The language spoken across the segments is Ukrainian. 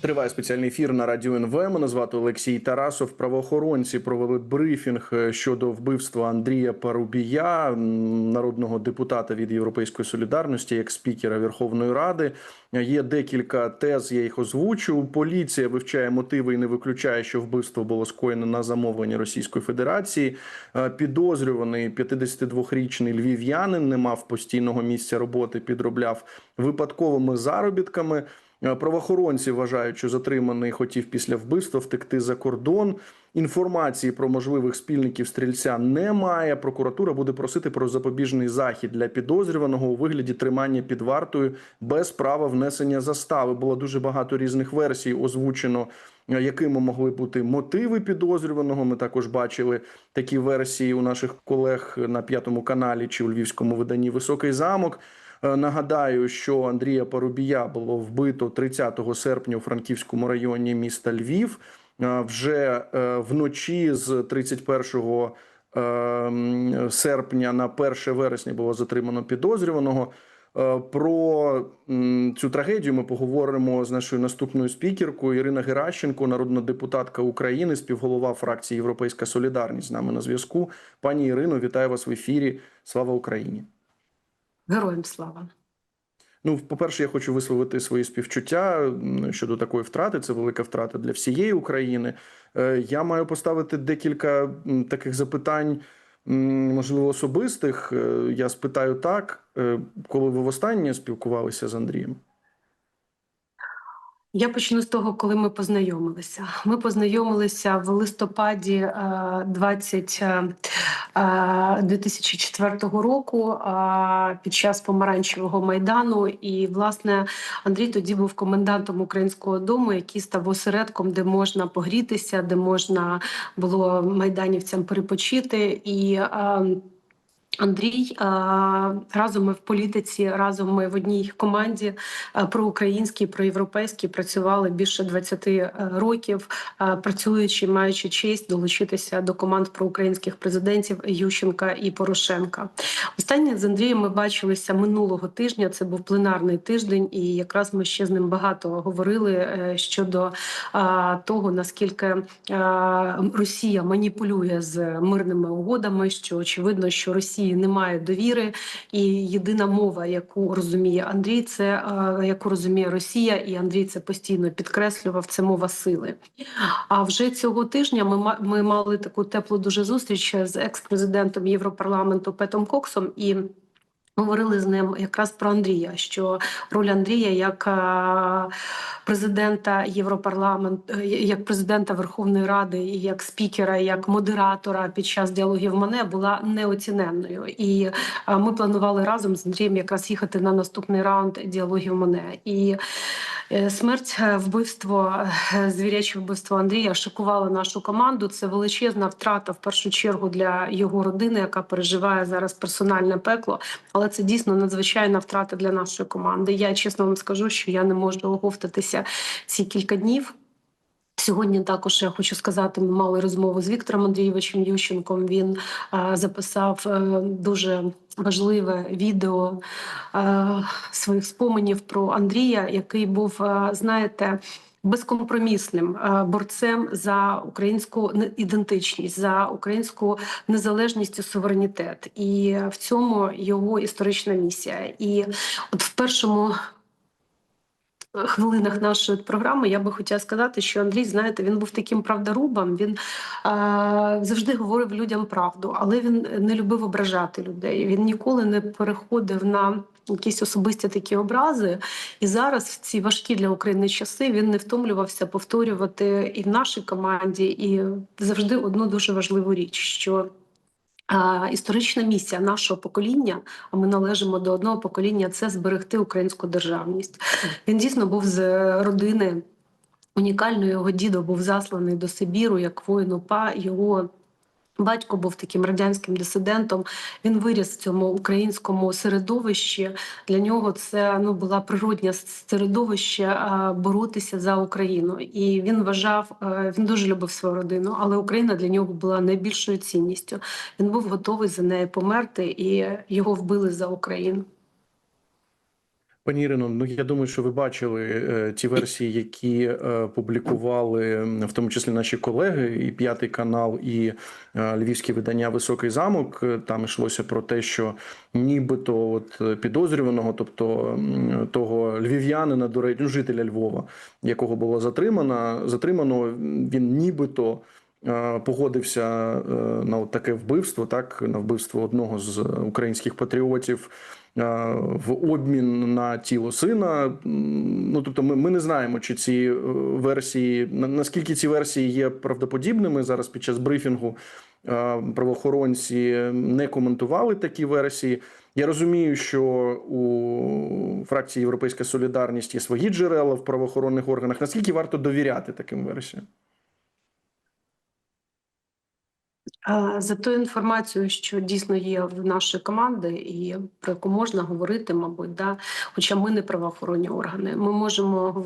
Триває спеціальний ефір на радіо НВ. Мене звати Олексій Тарасов. Правоохоронці провели брифінг е, щодо вбивства Андрія Парубія, народного депутата від Європейської солідарності, як спікера Верховної Ради. Є декілька тез. Я їх озвучу. Поліція вивчає мотиви і не виключає, що вбивство було скоєно на замовлення Російської Федерації. Е, Підозрюваний 52-річний львів'янин не мав постійного місця роботи, підробляв випадковими заробітками. Е, Правоохоронці вважають, що затриманий хотів після вбивства втекти за кордон. Інформації про можливих спільників стрільця немає. Прокуратура буде просити про запобіжний захід для підозрюваного у вигляді тримання під вартою без права внесення застави. Було дуже багато різних версій озвучено. е, Якими могли бути мотиви підозрюваного? Ми також бачили такі версії у наших колег на п'ятому каналі чи у львівському виданні Високий замок. Е, Нагадаю, що Андрія Парубія було вбито 30 серпня у Франківському районі міста Львів. Е, Вже е, вночі з 31 е, серпня на 1 вересня було затримано підозрюваного. Про цю трагедію ми поговоримо з нашою наступною спікеркою Ірина Геращенко, народна депутатка України, співголова фракції Європейська Солідарність з нами на зв'язку. Пані Ірино, вітаю вас в ефірі. Слава Україні! Героям слава. Ну, по-перше, я хочу висловити свої співчуття щодо такої втрати. Це велика втрата для всієї України. Е, Я маю поставити декілька таких запитань, можливо, особистих. Е, Я спитаю так, е, коли ви востаннє спілкувалися з Андрієм? Я почну з того, коли ми познайомилися. Ми познайомилися в листопаді е, 20, е, е, 2004 року е, під час помаранчевого майдану. І власне Андрій тоді був комендантом українського дому, який став осередком, де можна погрітися, де можна було майданівцям перепочити і. Андрій разом ми в політиці, разом ми в одній команді проукраїнській, проєвропейській працювали більше 20 е, років, працюючи, маючи честь долучитися до команд проукраїнських президентів Ющенка і Порошенка. Останнє з Андрієм ми бачилися минулого тижня. Це був пленарний тиждень, і якраз ми ще з ним багато говорили е, щодо того, наскільки Росія маніпулює з мирними угодами, що очевидно, що Росії немає довіри, і єдина мова, яку розуміє Андрій, це е, яку розуміє Росія, і Андрій це постійно підкреслював. Це мова сили. А вже цього тижня ми ми мали таку теплу дуже зустріч з екс-президентом Європарламенту Петом Коксом і. Говорили з ним якраз про Андрія, що роль Андрія як е, президента Європарламенту, е, як президента Верховної Ради, як спікера, як модератора під час діалогів мене була неоціненною. І е, ми планували разом з Андрієм якраз їхати на наступний раунд діалогів мене. І смерть, вбивство, звіряче вбивство Андрія шокувало нашу команду. Це величезна втрата в першу чергу для його родини, яка переживає зараз персональне пекло. Але це дійсно надзвичайна втрата для нашої команди. Я чесно вам скажу, що я не можу оговтатися ці кілька днів. Сьогодні також я хочу сказати, ми мали розмову з Віктором Андрійовичем Ющенком. Він е, записав е, дуже важливе відео е, своїх споменів про Андрія, який був, е, знаєте, безкомпромісним е, борцем за українську ідентичність, за українську незалежність і суверенітет. І в цьому його історична місія. І от в першому хвилинах нашої програми я би хотіла сказати, що Андрій, знаєте, він був таким правдорубом. Він е, завжди говорив людям правду, але він не любив ображати людей. Він ніколи не переходив на якісь особисті такі образи. І зараз в ці важкі для України часи він не втомлювався повторювати і в нашій команді, і завжди одну дуже важливу річ, що Історична місія нашого покоління, а ми належимо до одного покоління, це зберегти українську державність. Він дійсно був з родини унікальної. Його дідо був засланий до Сибіру як воїн УПА. Його Батько був таким радянським дисидентом. Він виріс в цьому українському середовищі. Для нього це ну була природня середовище боротися за Україну. І він вважав, е, він дуже любив свою родину, але Україна для нього була найбільшою цінністю. Він був готовий за неї померти, і його вбили за Україну. Пані Ірино, ну я думаю, що ви бачили е, ті версії, які е, публікували в тому числі наші колеги, і п'ятий канал, і е, львівське видання Високий замок. Е, Там йшлося про те, що нібито от е, підозрюваного, тобто того львів'янина, до речі, жителя Львова, якого було затримано, затримано, він нібито. е, Погодився на таке вбивство, так на вбивство одного з українських патріотів в обмін на тіло сина. Ну тобто, ми, ми не знаємо, чи ці е, версії наскільки ці версії є правдоподібними зараз під час брифінгу. е, Правоохоронці не коментували такі версії. Я розумію, що у фракції Європейська Солідарність є свої джерела в правоохоронних органах. Наскільки варто довіряти таким версіям? А, За ту інформацію, що дійсно є в нашої команди, і про яку можна говорити, мабуть, да. Хоча ми не правоохоронні органи, ми можемо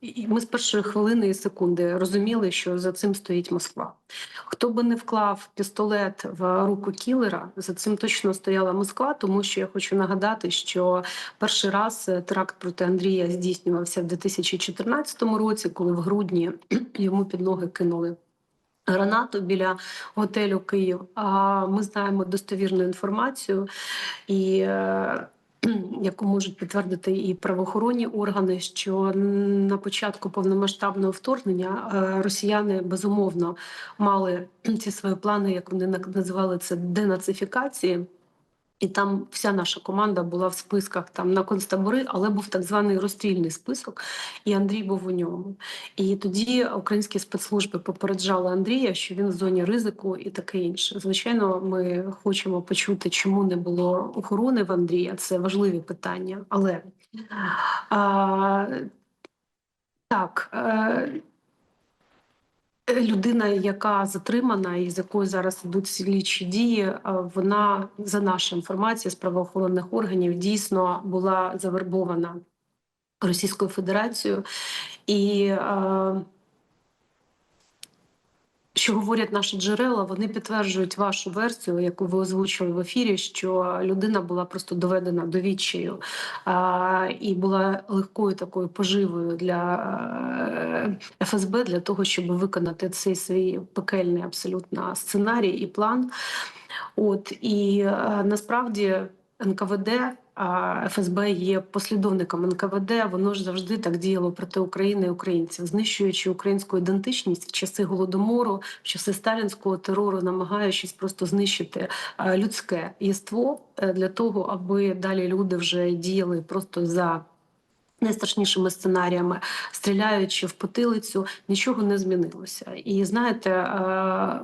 і ми з першої хвилини і секунди розуміли, що за цим стоїть Москва. Хто би не вклав пістолет в руку кілера, за цим точно стояла Москва, тому що я хочу нагадати, що перший раз е, теракт проти Андрія здійснювався в 2014 році, коли в грудні йому під ноги кинули гранату біля готелю Київ. А ми знаємо достовірну інформацію, і е, яку можуть підтвердити і правоохоронні органи, що на початку повномасштабного вторгнення е, росіяни безумовно мали ці свої плани, як вони на- називали це денацифікації. І там вся наша команда була в списках там на концтабори, але був так званий розстрільний список, і Андрій був у ньому. І тоді українські спецслужби попереджали Андрія, що він в зоні ризику і таке інше. Звичайно, ми хочемо почути, чому не було охорони в Андрія. Це важливі питання. Але а, так. Е, Людина, яка затримана і з якою зараз ідуть слідчі дії, е, вона за нашою інформацією з правоохоронних органів дійсно була завербована Російською Федерацією. І е, що говорять наші джерела, вони підтверджують вашу версію, яку ви озвучили в ефірі, що людина була просто доведена до відчаю і була легкою такою поживою для е, ФСБ для того, щоб виконати цей свій пекельний абсолютно сценарій і план. От і е, насправді НКВД. ФСБ є послідовником НКВД. Воно ж завжди так діяло проти України і українців, знищуючи українську ідентичність в часи голодомору, в часи сталінського терору, намагаючись просто знищити людське єство е, для того, аби далі люди вже діяли просто за. Найстрашнішими сценаріями, стріляючи в потилицю, нічого не змінилося. І знаєте,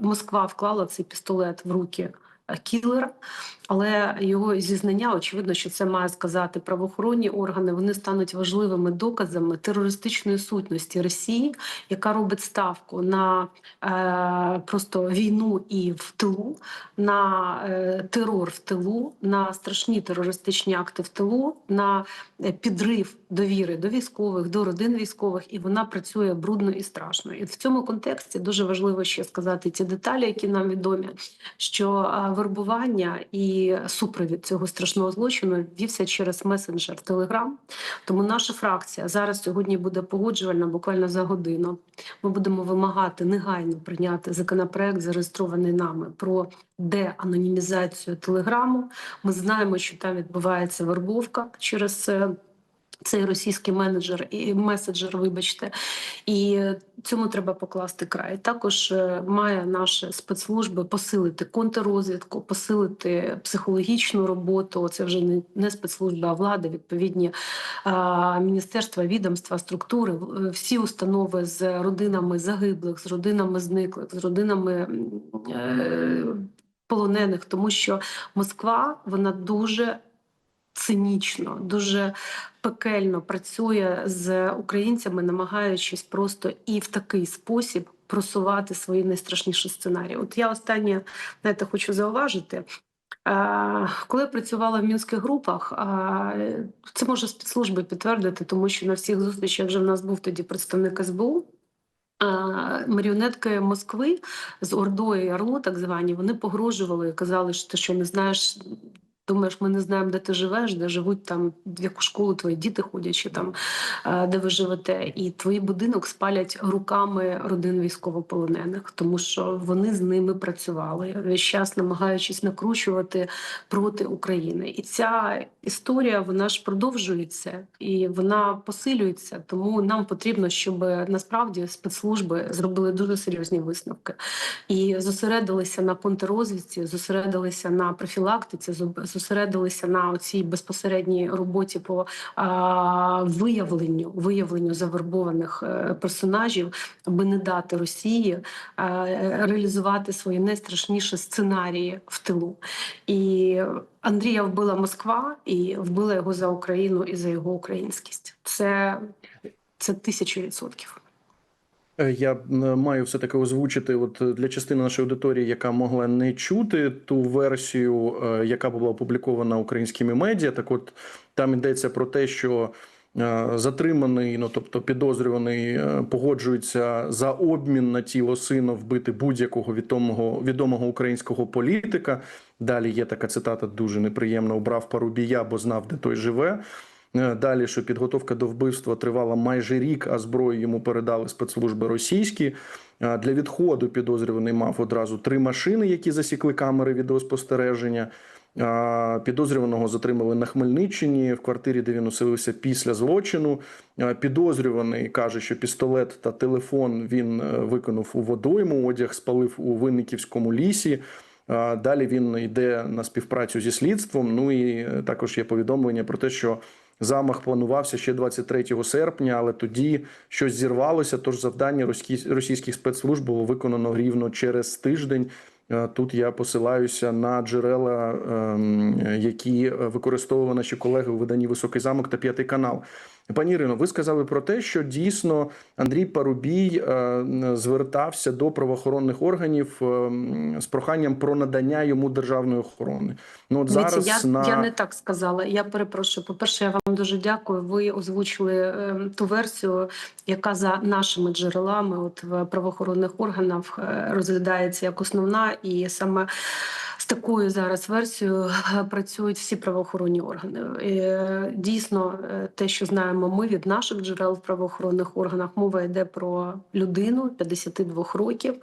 Москва вклала цей пістолет в руки кілера, але його зізнання, очевидно, що це має сказати правоохоронні органи. Вони стануть важливими доказами терористичної сутності Росії, яка робить ставку на е, просто війну і в тилу, на е, терор в тилу, на страшні терористичні акти в тилу, на е, підрив довіри до військових, до родин військових, і вона працює брудно і страшно. І в цьому контексті дуже важливо ще сказати ті деталі, які нам відомі, що е, вербування і супровід цього страшного злочину вівся через месенджер Телеграм. Тому наша фракція зараз сьогодні буде погоджувальна буквально за годину. Ми будемо вимагати негайно прийняти законопроект, зареєстрований нами про деанонімізацію телеграму. Ми знаємо, що там відбувається вербовка через. Е, Цей російський менеджер і меседжер, вибачте, і цьому треба покласти край. Також е, має наші спецслужби посилити контррозвідку, посилити психологічну роботу. Це вже не, не спецслужби, а влада, відповідні а, міністерства, відомства, структури, в- всі установи з родинами загиблих, з родинами зниклих, з родинами е, полонених, тому що Москва вона дуже цинічно, дуже пекельно працює з українцями, намагаючись просто і в такий спосіб просувати свої найстрашніші сценарії. От я останнє знаєте, хочу зауважити. Коли я працювала в мінських групах, це може спецслужби підтвердити, тому що на всіх зустрічах вже в нас був тоді представник СБУ. Маріонетки Москви з Ордою і Орло, так звані, вони погрожували і казали, що ти що не знаєш Думаєш, ми не знаємо, де ти живеш, де живуть там, в яку школу твої діти ходять, чи там де ви живете, і твій будинок спалять руками родин військовополонених, тому що вони з ними працювали весь час, намагаючись накручувати проти України. І ця історія вона ж продовжується і вона посилюється. Тому нам потрібно, щоб насправді спецслужби зробили дуже серйозні висновки і зосередилися на контррозвідці, зосередилися на профілактиці, зо- зосередилися на цій безпосередній роботі по виявленню виявленню завербованих е, персонажів, аби не дати Росії е, реалізувати свої найстрашніші сценарії в тилу. І Андрія вбила Москва і вбила його за Україну і за його українськість. Це, це тисячу відсотків. Е, Я маю все таки озвучити, от е, для частини нашої аудиторії, яка могла не чути ту версію, е, яка була опублікована українськими медіа. Так, от там йдеться про те, що затриманий, ну тобто підозрюваний, погоджується за обмін на тіло сина вбити будь-якого відомого відомого українського політика. Далі є така цитата дуже неприємна: обрав Парубія, бо знав, де той живе. Е, Далі, що підготовка до вбивства тривала майже рік, а зброю йому передали спецслужби російські. Е, Для відходу підозрюваний мав одразу три машини, які засікли камери відеоспостереження. Е, Підозрюваного затримали на Хмельниччині в квартирі, де він оселився після злочину. Підозрюваний каже, що пістолет та телефон він виконав у водойму, одяг спалив у Винниківському лісі. Далі він йде на співпрацю зі слідством. Ну і також є повідомлення про те, що замах планувався ще 23 серпня, але тоді щось зірвалося. Тож завдання російсь- російських спецслужб було виконано рівно через тиждень. Е, Тут я посилаюся на джерела, ем, які використовували наші колеги у виданні Високий замок та п'ятий канал. Пані Ірино, ви сказали про те, що дійсно Андрій Парубій е, звертався до правоохоронних органів е, з проханням про надання йому державної охорони. Ну от Дивіться, зараз я, на я не так сказала. Я перепрошую. По-перше, я вам дуже дякую. Ви озвучили е, ту версію, яка за нашими джерелами, от в правоохоронних органах, розглядається як основна, і саме з такою зараз версією е, працюють всі правоохоронні органи. Е, Дійсно, е, те, що знаємо ми від наших джерел в правоохоронних органах, мова йде про людину 52 років,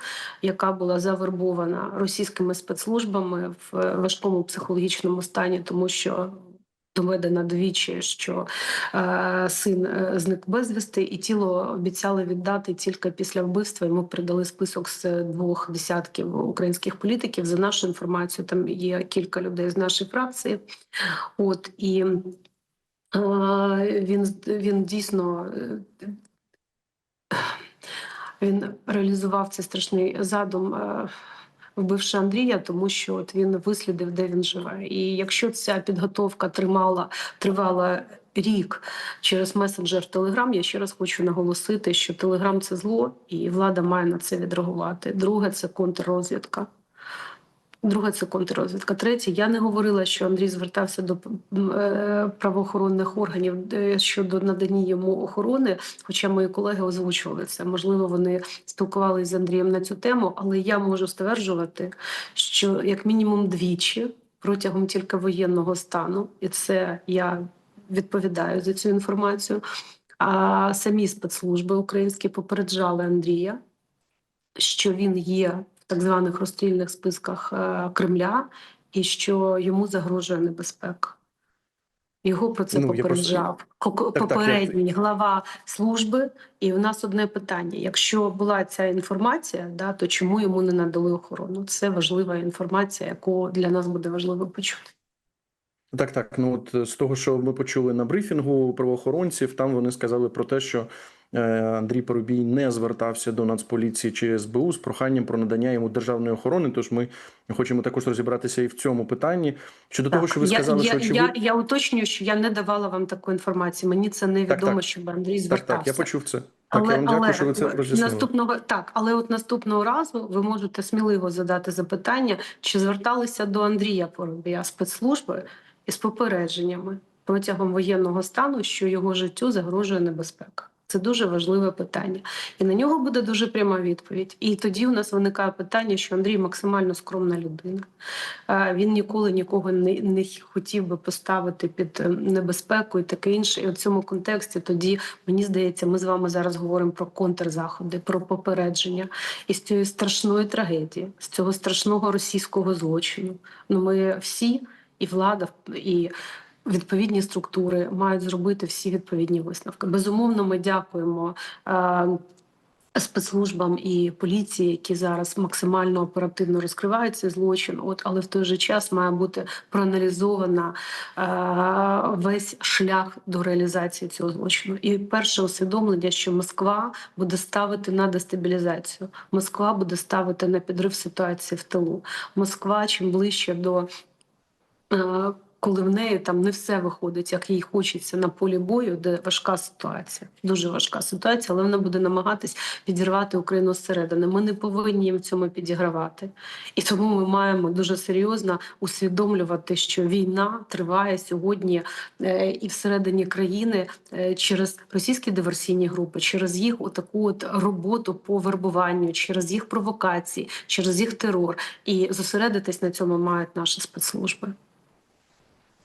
яка була завербована російськими спецслужбами в важкому психологічному стані, тому що. Доведено двічі, що е, син е, зник безвісти, і тіло обіцяли віддати тільки після вбивства. Йому передали список з двох десятків українських політиків. За нашу інформацію, там є кілька людей з нашої фракції. От і е, він, він дійсно е, він реалізував цей страшний задум. Вбивши Андрія, тому що от він вислідив, де він живе. І якщо ця підготовка тримала тривала рік через месенджер Телеграм, я ще раз хочу наголосити, що Телеграм це зло, і влада має на це відреагувати. Друге це контррозвідка. Друге це контррозвідка. Третє, я не говорила, що Андрій звертався до е, правоохоронних органів е, щодо надання йому охорони. Хоча мої колеги озвучували це. Можливо, вони спілкувалися з Андрієм на цю тему, але я можу стверджувати, що як мінімум двічі протягом тільки воєнного стану, і це я відповідаю за цю інформацію. А самі спецслужби українські попереджали Андрія, що він є так званих розстрільних списках е, Кремля, і що йому загрожує небезпека. Його про це Ну, я просто- попереджав ко- так, попередній глава служби. І в нас одне питання: якщо була ця інформація, да, то чому йому не надали охорону? Це важлива інформація, яку для нас буде важливо почути. Так, так. Ну от з того, що ми почули на брифінгу правоохоронців, там вони сказали про те, що Андрій Парубій не звертався до Нацполіції чи СБУ з проханням про надання йому державної охорони. Тож ми хочемо також розібратися і в цьому питанні. Щодо того, що ви я, сказали, я, що очевидно... я, я уточнюю, що я не давала вам таку інформацію. Мені це не Так, так. щоб Андрій так, так, я почув це. Так, Але, я вам дякую, але що ви це роз'яснили. наступного так, але от наступного разу ви можете сміливо задати запитання, чи зверталися до Андрія Поробія спецслужби із попередженнями протягом воєнного стану, що його життю загрожує небезпека. Це дуже важливе питання, і на нього буде дуже пряма відповідь. І тоді у нас виникає питання, що Андрій максимально скромна людина. Він ніколи нікого не, не хотів би поставити під е, небезпеку і таке інше. І в цьому контексті тоді мені здається, ми з вами зараз говоримо про контрзаходи, про попередження і з цієї страшної трагедії, з цього страшного російського злочину. Ну ми всі, і влада, і відповідні структури мають зробити всі відповідні висновки. Безумовно, ми дякуємо. е, Спецслужбам і поліції, які зараз максимально оперативно розкривають цей злочин, от але в той же час має бути проаналізована е, весь шлях до реалізації цього злочину. І перше усвідомлення, що Москва буде ставити на дестабілізацію, Москва буде ставити на підрив ситуації в тилу. Москва чим ближче до е, коли в неї там не все виходить, як їй хочеться на полі бою, де важка ситуація, дуже важка ситуація, але вона буде намагатись підірвати Україну зсередини. Ми не повинні їм в цьому підігравати. І тому ми маємо дуже серйозно усвідомлювати, що війна триває сьогодні е, і всередині країни е, через російські диверсійні групи, через їх отаку от роботу по вербуванню, через їх провокації, через їх терор. І зосередитись на цьому мають наші спецслужби.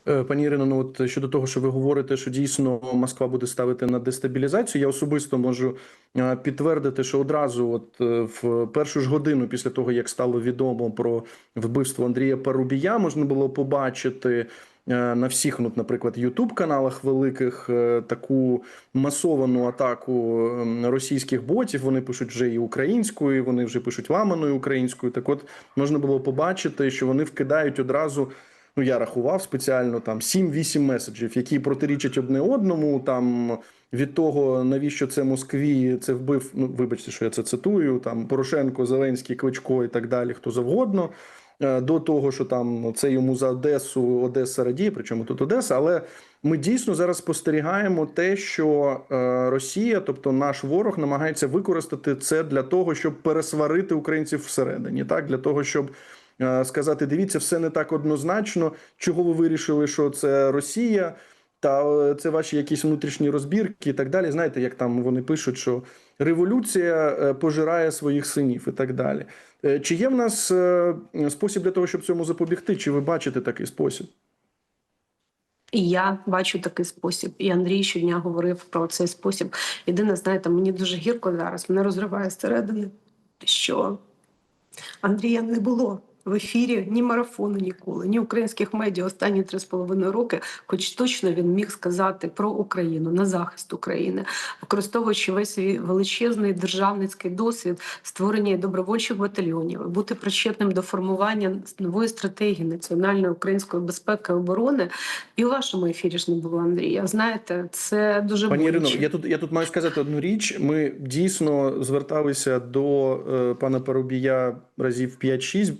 Е, Пані Ірино, ну от щодо того, що ви говорите, що дійсно Москва буде ставити на дестабілізацію, я особисто можу е, підтвердити, що одразу, от е, в першу ж годину після того, як стало відомо про вбивство Андрія Парубія, можна було побачити. На всіх, ну, наприклад, Ютуб каналах великих таку масовану атаку ем, російських ботів. Вони пишуть вже і українською, вони вже пишуть ламаною українською. Так, от можна було побачити, що вони вкидають одразу ну я рахував спеціально там 7-8 меседжів, які протирічать одне одному. Там від того, навіщо це Москві, це вбив. Ну вибачте, що я це цитую. Там Порошенко, Зеленський, Кличко і так далі, хто завгодно. е, До того, що там це йому за Одесу, Одеса радіє, причому тут Одеса. Але ми дійсно зараз спостерігаємо те, що е, Росія, тобто наш ворог, намагається використати це для того, щоб пересварити українців всередині, так для того, щоб сказати: дивіться, все не так однозначно. Чого ви вирішили, що це Росія? Та е, це ваші якісь внутрішні розбірки і так далі. Знаєте, як там вони пишуть, що революція е, пожирає своїх синів і так далі. Е, Чи є в нас е, спосіб для того, щоб цьому запобігти? Чи ви бачите такий спосіб? Я бачу такий спосіб. І Андрій щодня говорив про цей спосіб. Єдине, знаєте, мені дуже гірко зараз, мене розриває зсередини, що Андрія не було в ефірі ні марафону ніколи, ні українських медіа останні три з половиною роки, хоч точно він міг сказати про Україну на захист України, використовуючи весь свій величезний державницький досвід створення добровольчих батальйонів, бути причетним до формування нової стратегії національної української безпеки і оборони. І у вашому ефірі ж не було Андрія. Знаєте, це дуже Пані Ірино, я тут я тут маю сказати одну річ. Ми дійсно зверталися до е, пана Парубія разів 5-6,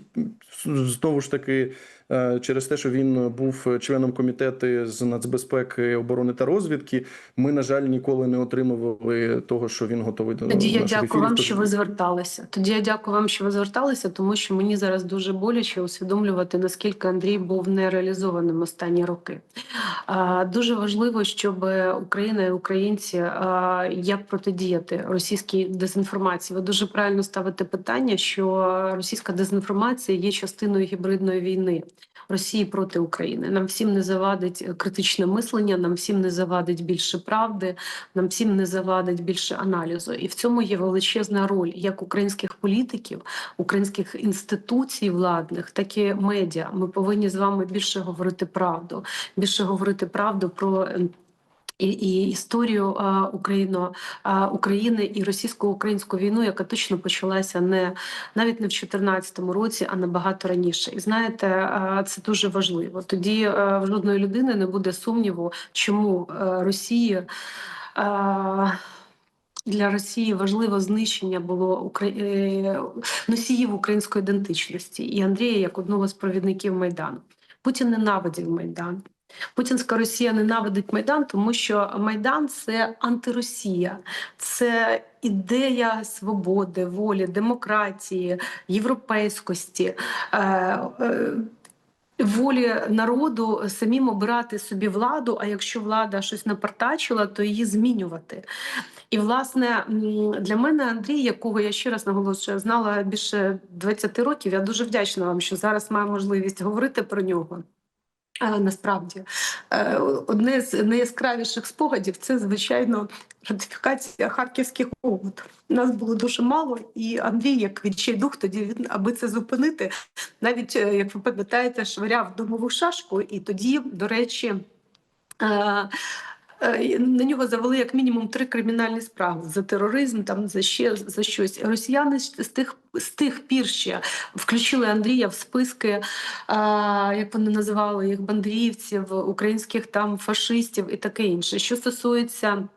знову ж таки. Е, Через те, що він був членом комітету з нацбезпеки, оборони та розвідки, ми на жаль ніколи не отримували того, що він готовий до Тоді я дякую ефірів. вам, що ви зверталися. Тоді я дякую вам, що ви зверталися, тому що мені зараз дуже боляче усвідомлювати, наскільки Андрій був нереалізованим останні роки. Дуже важливо, щоб Україна і українці як протидіяти російській дезінформації. Ви дуже правильно ставите питання, що російська дезінформація є частиною гібридної війни. Росії проти України нам всім не завадить критичне мислення, нам всім не завадить більше правди, нам всім не завадить більше аналізу. І в цьому є величезна роль як українських політиків, українських інституцій владних, так і медіа. Ми повинні з вами більше говорити правду, більше говорити правду про. І, і історію а, Україно, а, України і російсько-українську війну, яка точно почалася не навіть не в 2014 році, а набагато раніше. І знаєте, а, це дуже важливо. Тоді а, в жодної людини не буде сумніву, чому а, Росія. а, для Росії важливо знищення було е, носіїв української ідентичності і Андрія як одного з провідників Майдану. Путін ненавидів Майдан. Путінська Росія ненавидить Майдан, тому що Майдан це антиросія, це ідея свободи, волі, демократії, європейськості. Е, е, волі народу самим обирати собі владу. А якщо влада щось напартачила, то її змінювати. І власне для мене Андрій, якого я ще раз наголошую, знала більше 20 років. Я дуже вдячна вам, що зараз маю можливість говорити про нього. Насправді е, одне з найяскравіших спогадів це звичайно ратифікація харківських угод. Нас було дуже мало, і Андрій, як відчайдух, тоді він, аби це зупинити, навіть е, як ви пам'ятаєте, швиряв домову шашку, і тоді, до речі. Е, е, На нього завели як мінімум три кримінальні справи за тероризм, там за ще за щось. Росіяни з тих з тих пір ще включили Андрія в списки, а, як вони називали їх бандерівців, українських там фашистів і таке інше. Що стосується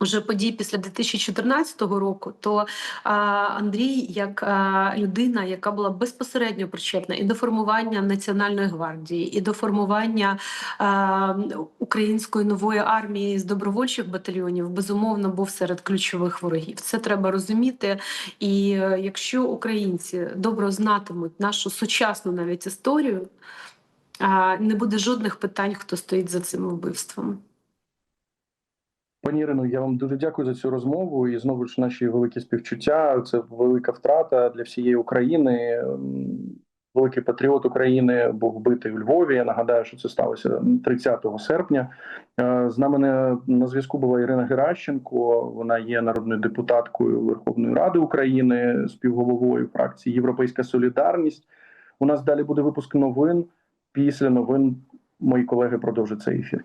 вже подій після 2014 року, то а, Андрій, як а, людина, яка була безпосередньо причетна і до формування національної гвардії, і до формування а, української нової армії з добровольчих батальйонів, безумовно, був серед ключових ворогів. Це треба розуміти. І е, якщо українці добре знатимуть нашу сучасну навіть історію, а, не буде жодних питань, хто стоїть за цим вбивством. Пані Ірино, я вам дуже дякую за цю розмову. І знову ж наші великі співчуття. Це велика втрата для всієї України. Ем, Великий патріот України був вбитий у Львові. Я нагадаю, що це сталося 30 серпня. Е, З нами на, на зв'язку була Ірина Геращенко. Вона є народною депутаткою Верховної Ради України, співголовою фракції Європейська Солідарність. У нас далі буде випуск новин. Після новин мої колеги продовжать цей ефір.